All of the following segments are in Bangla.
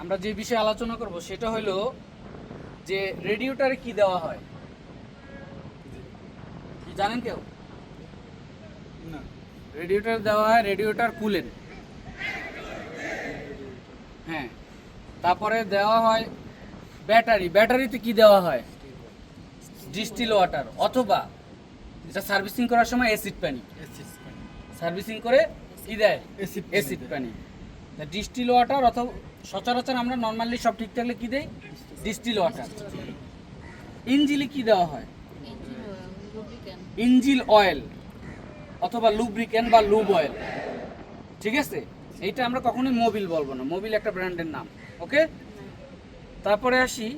আমরা যে বিষয়ে আলোচনা করব সেটা হলো যে রেডিওটারে কি দেওয়া হয়? কি জানেন কেউ? না। রেডিওটার দেওয়া হয় রেডিওটার কুলেন। হ্যাঁ। তারপরে দেওয়া হয় ব্যাটারি। ব্যাটারিতে কি দেওয়া হয়? ডিস্টিল ওয়াটার অথবা এটা সার্ভিসিং করার সময় অ্যাসিড পানি। সার্ভিসিং করে কি দেয় অ্যাসিড পানি। ডিস্টিল ওয়াটার অথবা সচরাচর আমরা নর্মালি সব ঠিক থাকলে কি দেই? ডিস্টিল ওয়াটার ইঞ্জিলে কি দেওয়া হয়? ইঞ্জিল অয়েল অথবা লুব্রিকেন্ট বা লুব অয়েল ঠিক আছে? এইটা আমরা কখনোই মোবিল বলব না। মোবিল একটা ব্র্যান্ডের নাম। ওকে? তারপরে আসি।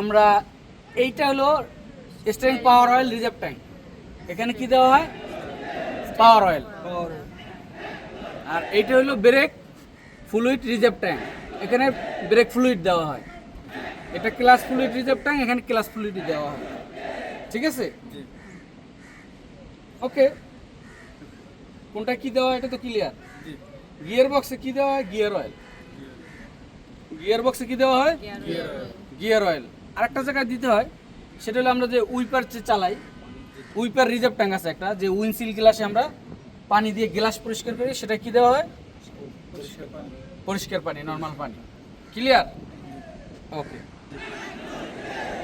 আমরা এইটা হলো steering power oil reserve tank এখানে কি দেওয়া হয়? পাওয়ার অয়েল পাওয়ার আর এইটা হলো ব্রেক ফ্লুইড রিজার্ভ ট্যাঙ্ক। এখানে ব্রেক ফ্লুইড দেওয়া হয়। এটা ক্লাস ফ্লুইড রিজার্ভ ট্যাঙ্ক এখানে ক্লাস ফ্লুইড দেওয়া হয়। ঠিক আছে? ওকে। কোনটা কি দেওয়া এটা তো ক্লিয়ার। গিয়ার বক্সে কি দেওয়া হয়? Gear oil. গিয়ার বক্সে কি দেওয়া হয়? Gear oil. আরেকটা জায়গায় দিতে হয় সেটা হলো আমরা যে উইপার যে চালাই উইপার রিজার্ভ ট্যাঙ্ক আছে একটা যে উইন্ডশিল্ড গ্লাসে আমরা পানি দিয়ে গ্লাস পরিষ্কার করি, সেটা কি দেওয়া হয়? পরিষ্কার পানি। নর্মাল পানি ক্লিয়ার ওকে